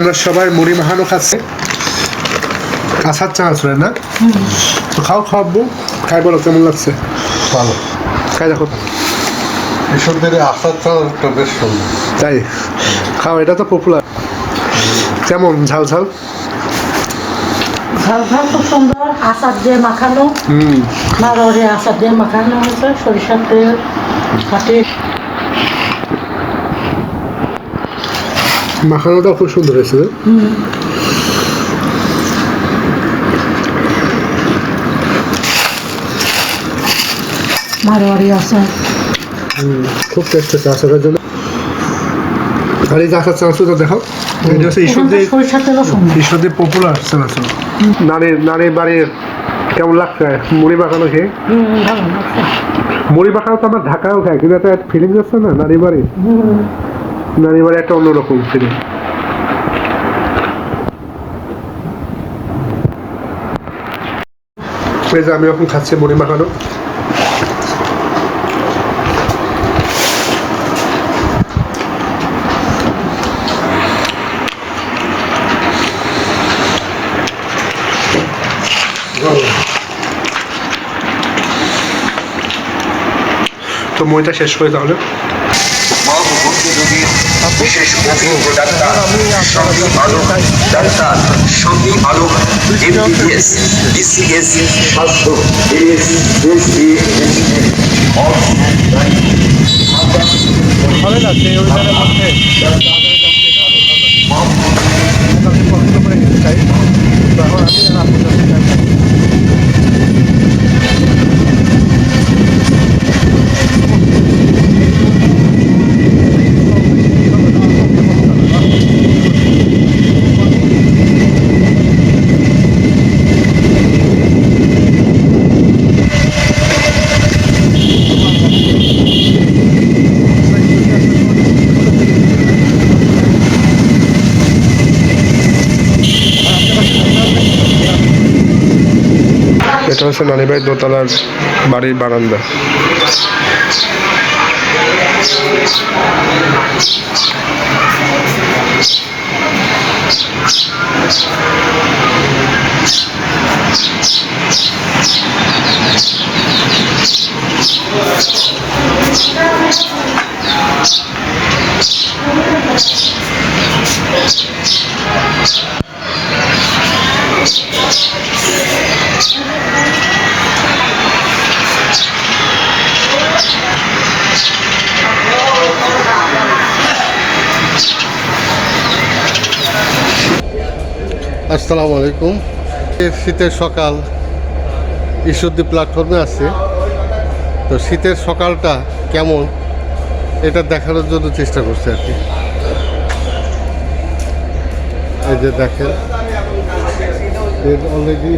আমরা সবাই মুড়ি মাখানো খাচ্ছে। আসার চা আসলে না? তো খাও খাওয়াবো। খাই বলো কেমন লাগছে? ভালো। খাই দেখো। কৃষকদের আসার চালটা বেশ সুন্দর। তাই? খাও এটা তো পপুলার কেমন? ঝাল ঝাল? ঝাল ঝাল খুব সুন্দর। আচার দিয়ে মাখানো। হুম। নাররে আচার দিয়ে মাখানো হয়েছে। সরিষার তেল খাটি মাখানোটাও খুব সুন্দর হয়েছে। না? মারোয়ারি আচার খুব টেস্ট হচ্ছে আচারের জন্য। আর এই যে আচার চানাচুরটা দেখো এটা হচ্ছে ঈশ্বরদের সরিষার তেলও সুন্দর। ঈশ্বরদের পপুলার চানাচুর নারীর নারীর বাড়ির কেমন লাগছে? মুড়ি মাখানো খেয়ে? মুড়ি মাখানো তো আমার ঢাকাও খায় কিন্তু একটা ফিলিংস আছে না নারী বাড়ি নারী বাড়ি একটা অন্যরকম যে আমি এখন খাচ্ছি মুড়ি মাখানো। তো মুড়িটা শেষ করে তাহলে। বিশেষ অভিজ্ঞ ডাক্তার সঙ্গী আলোক, ডাক্তার, সঙ্গী আলোক এমবিবিএস বিসিএস স্বাস্থ্য এস এস ভালো লাগছে ওই জায়গার মধ্যে চাই তো এখন আমি কাছে চাই। হচ্ছে নানিবাই দোতলার বাড়ির বারান্দা। আসসালামু আলাইকুম। শীতের সকাল ঈশ্বরদী প্ল্যাটফর্মে আছে। তো শীতের সকালটা কেমন? এটা দেখানোর জন্য চেষ্টা করছে আর কি। এই যে দেখেন অলরেডি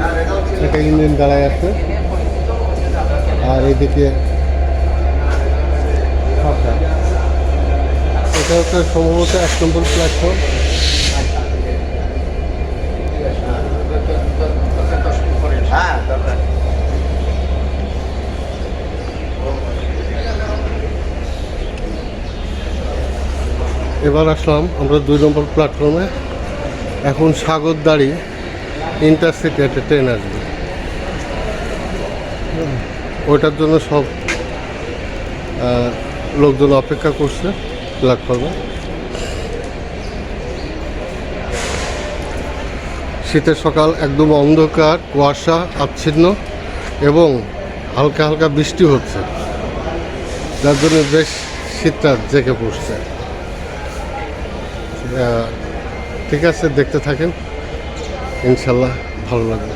একটা ইঞ্জিন দাঁড়ায় আছে। আর এদিকে এটা হচ্ছে সম্ভবত এক নম্বর প্ল্যাটফর্ম এবার আসলাম আমরা দুই নম্বর প্ল্যাটফর্মে এখন সাগরদাড়ি ইন্টারসিটি একটা ট্রেন আসবে। ওইটার জন্য সব লোকজন অপেক্ষা করছে প্ল্যাটফর্মে শীতের সকাল একদম অন্ধকার, কুয়াশা, আচ্ছিন্ন এবং হালকা হালকা বৃষ্টি হচ্ছে। যার জন্য বেশ শীতটা জেগে পড়ছে। ঠিক আছে, দেখতে থাকেন। ইনশাল্লাহ ভালো লাগবে।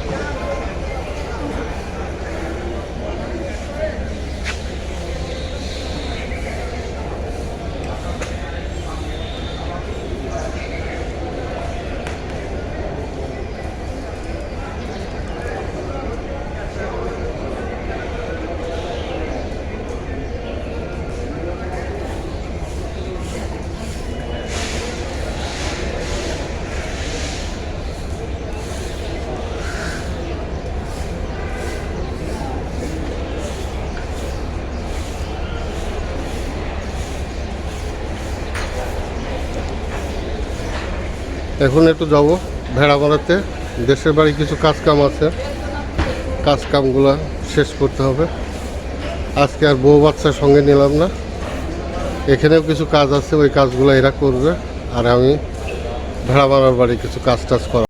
এখন একটু যাব ভেড়া বানাতে। দেশের বাড়ি কিছু কাজ কাম আছে। কাজ কামগুলো শেষ করতে হবে। আজকে আর বউ বাচ্চার সঙ্গে নিলাম না। এখানেও কিছু কাজ আছে, ওই কাজগুলো এরা করবে। আর আমি ভেড়া বানার বাড়ি কিছু কাজ টাজ করা